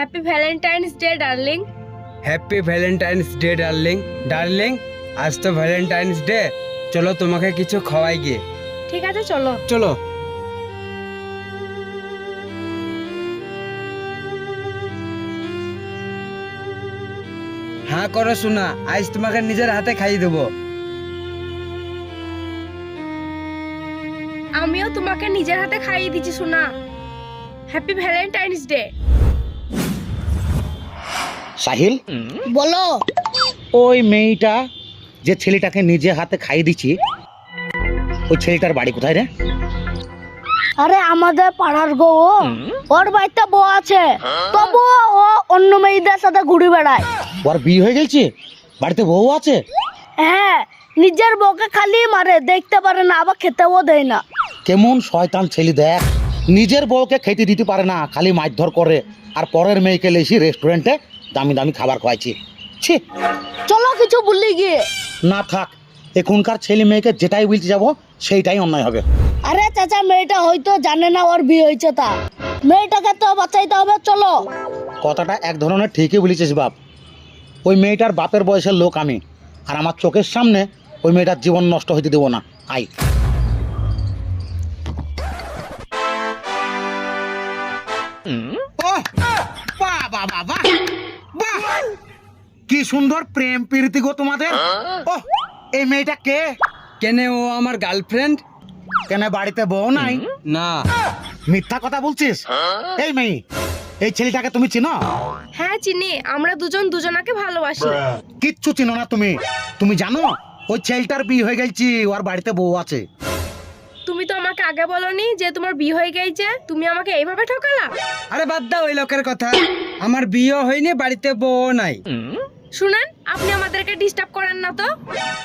Happy Valentine's day darling happy Valentine's day darling darling আজ তো Valentine's day চলো তোমাকে কিছু খাওয়াই গিয়ে। ঠিক আছে চলো। চলো। হ্যাঁ করো শোনা আজ তোমাকে নিজের হাতে খাইয়ে দেবো। আমিও তোমাকে নিজের হাতে খাইয়ে দিচ্ছি শোনা হ্যাপি ভ্যালেন্টাইন্স ডে সাহিল? বলো। ওই মেয়েটা যে ছেলেটাকে নিজে হাতে খাইয়ে দিচ্ছি ওই ছেলেটার বাড়ি কোথায় রে? আরে আমাদের পাড়ার গো ও। ওর বাড়িতে বউ আছে। তবুও ও অন্য মেয়েদের সাথে ঘুরে বেড়ায়। ওর বিয়ে হয়ে গেছে? বাড়িতে বউ আছে? হ্যাঁ নিজের বউকে খালি মারে দেখতে পারে না আবার খেতেও দেয় না। কেমন শয়তান ছেলে দেখ। নিজের বউকে খেতে দিতে পারে না খালি মারধর করে। আর পরের মেয়েকে লেসি রেস্টুরেন্টে দামি দামি খাবার খাওয়াইছি ছি। চলো কিছু বললি গিয়ে। না থাক এখনকার ছেলে মেয়েকে যেটাই বলতে যাব সেইটাই অন্যায় হবে। আরে চাচা মেয়েটা হয়তো জানে না ওর বিয়ে হয়েছে তা। মেয়েটাকে তো বাঁচাইতে হবে চলো। কথাটা এক ধরনের ঠিকই বলেছিস বাপ। ওই মেয়েটার বাপের বয়সের লোক আমি আর আমার চোখের সামনে ওই মেয়েটার জীবন নষ্ট হইতে দেবো না। আই বাবা বাবা! কি সুন্দর প্রেম প্রীতি গো তোমাদের। ও এই মেয়েটা কে? কেনে ও আমার গার্লফ্রেন্ড? কেন বাড়িতে বউ নাই? না। মিথ্যা কথা বলছিস? এই মেয়ে এই ছেলেটাকে তুমি চিনো? হ্যাঁ চিনি। আমরা দুজন দুজনাকে ভালোবাসি। কিচ্ছু চিনো না তুমি। তুমি জানো ওই ছেলেটার বিয়ে হয়ে গেছি ওর বাড়িতে বউ আছে। তুমি তো আমাকে আগে বলনি যে তোমার বিয়ে হয়ে গেছে তুমি আমাকে এইভাবে ঠকালা? আরে বাদ দাও ওই লোকের কথা। আমার বিয়ে হয়নি বাড়িতে বউ নাই। শুনেন আপনি আমাদেরকে ডিস্টার্ব করেন না তো?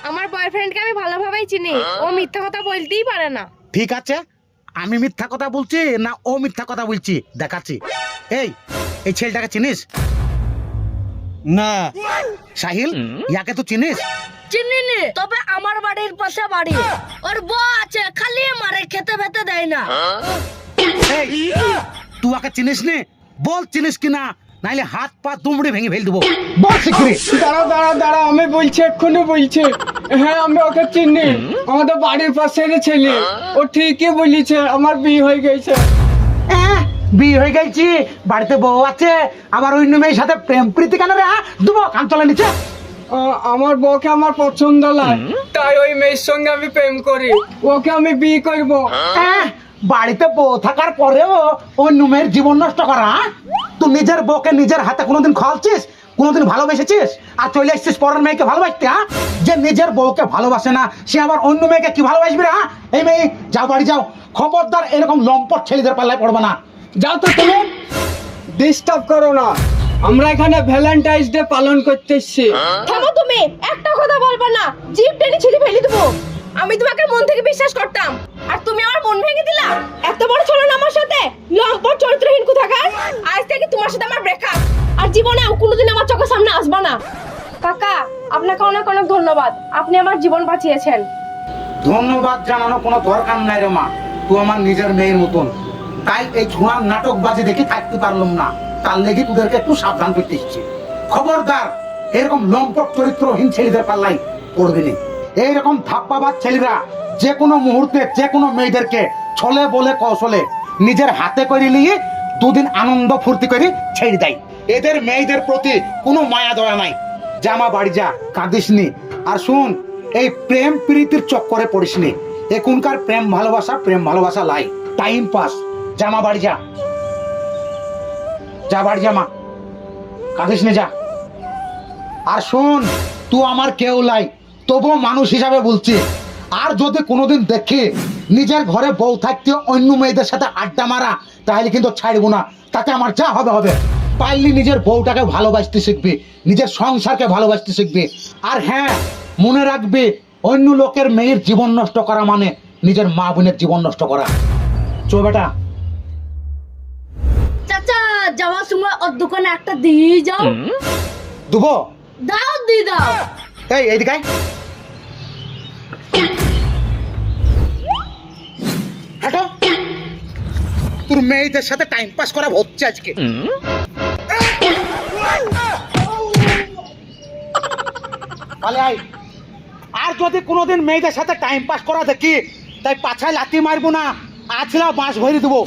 আমার বয়ফ্রেন্ডকে আমি ভালোভাবেই চিনি ও মিথ্যা কথা বলতেই পারে না। ঠিক আছে আমি মিথ্যা কথা বলছি না ও মিথ্যা কথা বলছি? দেখাচ্ছি। এই এই ছেলেটাকে চিনিস? না। সাহিল ইয়াকে তো চিনিস? চিনি নি তবে আমার বাড়ির পাশে বাড়ি। ওর বউ আছে খালি মারে খেতে ফেতে দেয় না। তুই ওকে চিনিস নি? বল চিনিস কিনা নাইলে হাত পা দুমড়ে ভেঙে ফেল দেবো। বল শিগগিরি দাঁড়াও দাঁড়াও দাঁড়াও আমি বলছি এক্ষুনি বলছি। হ্যাঁ আমি ওকে চিনি। আমাদের বাড়ির পাশের ছেলে। ও ঠিকই বলেছে আমার বিয়ে হয়ে গেছে। আহ, বিয়ে হয়ে গেছি বাড়িতে বউ আছে। আবার অন্য মেয়ের সাথে প্রেম প্রীতি কেন রে হ্যাঁ? দুবো কান চলে নিচে। আমার বউকে আমার পছন্দ লাগে তাই ওই মেয়ের সঙ্গে আমি প্রেম করি। ওকে আমি বিয়ে করব। বাড়িতে বউ থাকার পরেও অন্য মেয়ের জীবন নষ্ট করা হ্যাঁ? তুই নিজের বউকে নিজের হাতে কোনোদিন খাওয়াচ্ছিস কোনোদিন ভালোবেসেছিস আর চলে এসছিস পরের মেয়েকে ভালোবাসতে হ্যাঁ? যে নিজের বউকে ভালোবাসে না সে আবার অন্য মেয়েকে কি ভালোবাসবে রে হ্যাঁ? এই মেয়ে যাও বাড়ি যাও। খবরদার এরকম লম্পট ছেলেদের পাল্লায় পড়বে না। যাও তো তুমি। ডিস্টার্ব করো না। আমরা এখানে ভ্যালেন্টাইন্স ডে পালন করতেছি থামো তুমি একটা কথা বলবা না জিপ টেনে ছিঁড়ে ফেলে দেবো। আমি তোমাকে মন থেকে বিশ্বাস করতাম। আর তুমি আমার মন ভেঙে দিলা। এত বড় ছিল না আমার সাথে? লম্পট চরিত্রহীন কোথাকার? আজ থেকে তোমার সাথে আমার ব্রেকআপ আর জীবনেও কোনোদিন আমার চোখের সামনে আসবা না। কাকা আপনাকে অনেক অনেক ধন্যবাদ। আপনি আমার জীবন বাঁচিয়েছেন। ধন্যবাদ জানানো কোনো দরকার নাই রে মা। তুই আমার নিজের মেয়ের মতন। তাই এই ছোঁড়ার নাটক বাজে দেখে থাকতে পারলাম না। তার লেগে তোদেরকে একটু সাবধান করতে এসেছি। খবরদার, এরকম লম্পট চরিত্রহীন ছেলেদের পাল্লাই পড়বি নি। এইরকম থাপ্পাবাদ ছেলেরা যে কোনো মুহূর্তে, যে কোনো মেয়েদেরকে ছলে বলে, কৌশলে নিজের হাতে করে নিয়ে দুদিন আনন্দ ফুর্তি করে ছেড়ে দেয়। এদের মেয়েদের প্রতি কোনো মায়া দয়া নাই। জামা বাড়ি যা, কাঁদিস নি। আর শুন, এই প্রেম প্রীতির চক্করে পড়িস নি। এখনকার প্রেম ভালোবাসা প্রেম ভালোবাসা লাই। টাইম পাস জামা বাড়ি যা। যা বাড়ি জামা কাঁদিস নে, যা। আর শোন তুই আমার কেউ লাই, তবুও মানুষ হিসাবে বলছি। আর যদি কোনোদিন দেখি নিজের ঘরে বউ থাকতে অন্য মেয়েদের সাথে আড্ডা মারা, তাহলে কিন্তু ছাড়বো না। তাতে আমার যা হবে হবে। পাইলি নিজের বউটাকে ভালোবাসতে শিখবি, নিজের সংসারকে ভালোবাসতে শিখবি। আর হ্যাঁ মনে রাখবি, অন্য লোকের মেয়ের জীবন নষ্ট করা মানে নিজের মা বোনের জীবন নষ্ট করা। চো বেটা। যাওয়ার সময় ওর দোকানে একটা দিয়ে যাও। দুবো দাও দি দাও। এই এইদিকে আয়। হাঁটো। তোর মেয়েদের সাথে টাইম পাস করা হচ্ছে আজকে। তাহলে আই আর যদি কোনোদিন মেয়েদের সাথে টাইম পাস করা দেখি তাই পাছায় লাথি মারবো না। আছলা বাঁশ ভরে দেবো।